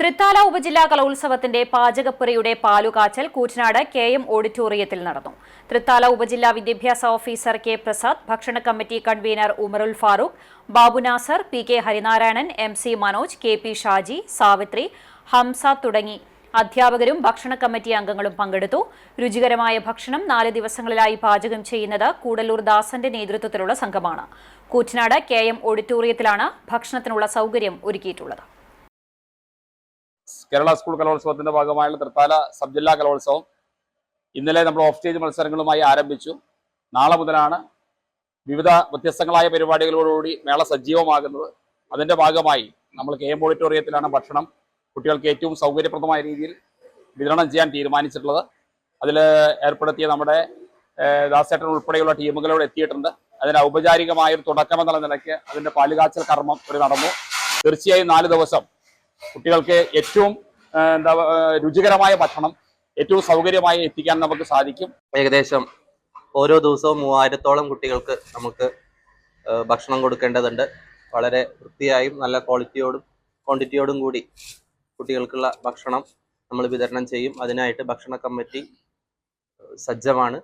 തൃത്താല ഉപജില്ലാ കലോത്സവത്തിന്റെ പാചകപ്പുരയുടെ പാലുകാച്ചൽ കൂറ്റനാട് കെ എം ഓഡിറ്റോറിയത്തിൽ നടന്നു. തൃത്താല ഉപജില്ലാ വിദ്യാഭ്യാസ ഓഫീസർ കെ പ്രസാദ് ഭക്ഷണ committee convener Umarul Farooq Babu Nasar P K Harinarayanan M C Manoj K P Shaji Savithri Hamsa തുടങ്ങി അധ്യാപകരും ഭക്ഷണ കമ്മിറ്റി അംഗങ്ങളും പങ്കെടുത്തു. രുചികരമായ ഭക്ഷണം നാല് ദിവസങ്ങളിലായി പാചകം ചെയ്യുന്നത് കൂടല്ലൂർ ദാസന്റെ നേതൃത്വത്തിലുള്ള സംഘമാണ്. കൂറ്റനാട് കെ എം ഓഡിറ്റോറിയത്തിലാണ് ഭക്ഷണത്തിനുള്ള സൗകര്യം ഒരുക്കിയിട്ടുള്ളത്. കേരള സ്കൂൾ കലോത്സവത്തിന്റെ ഭാഗമായുള്ള തൃത്താല സബ് ജില്ലാ കലോത്സവം ഇന്നലെ നമ്മൾ ഓഫ് സ്റ്റേജ് മത്സരങ്ങളുമായി ആരംഭിച്ചു. നാളെ മുതലാണ് വിവിധ വ്യത്യസ്തങ്ങളായ പരിപാടികളോടുകൂടി മേള സജീവമാകുന്നത്. അതിന്റെ ഭാഗമായി നമ്മൾ കെ എം ഓഡിറ്റോറിയത്തിലാണ് ഭക്ഷണം കുട്ടികൾക്ക് ഏറ്റവും സൗകര്യപ്രദമായ രീതിയിൽ വിതരണം ചെയ്യാൻ തീരുമാനിച്ചിട്ടുള്ളത്. അതിൽ ഏർപ്പെടുത്തിയ നമ്മുടെ ദാസേട്ടൻ ഉൾപ്പെടെയുള്ള ടീമുകളോട് എത്തിയിട്ടുണ്ട്. അതിന് ഔപചാരികമായ ഒരു തുടക്കം എന്നുള്ള നിലയ്ക്ക് അതിന്റെ പാലുകാച്ചൽ കർമ്മം ഒരു നടന്നു. തീർച്ചയായും നാല് ദിവസം കുട്ടികൾക്ക് ഏറ്റവും എന്താ രുചികരമായ ഭക്ഷണം ഏറ്റവും സൗകര്യമായി എത്തിക്കാൻ നമുക്ക് സാധിക്കും. ഏകദേശം ഓരോ ദിവസവും മൂവായിരത്തോളം കുട്ടികൾക്ക് നമുക്ക് ഭക്ഷണം കൊടുക്കേണ്ടതുണ്ട്. വളരെ വൃത്തിയായും നല്ല ക്വാളിറ്റിയോടും ക്വാണ്ടിറ്റിയോടും കൂടി കുട്ടികൾക്കുള്ള ഭക്ഷണം നമ്മൾ വിതരണം ചെയ്യും. അതിനായിട്ട് ഭക്ഷണ കമ്മിറ്റി സജ്ജമാണ്.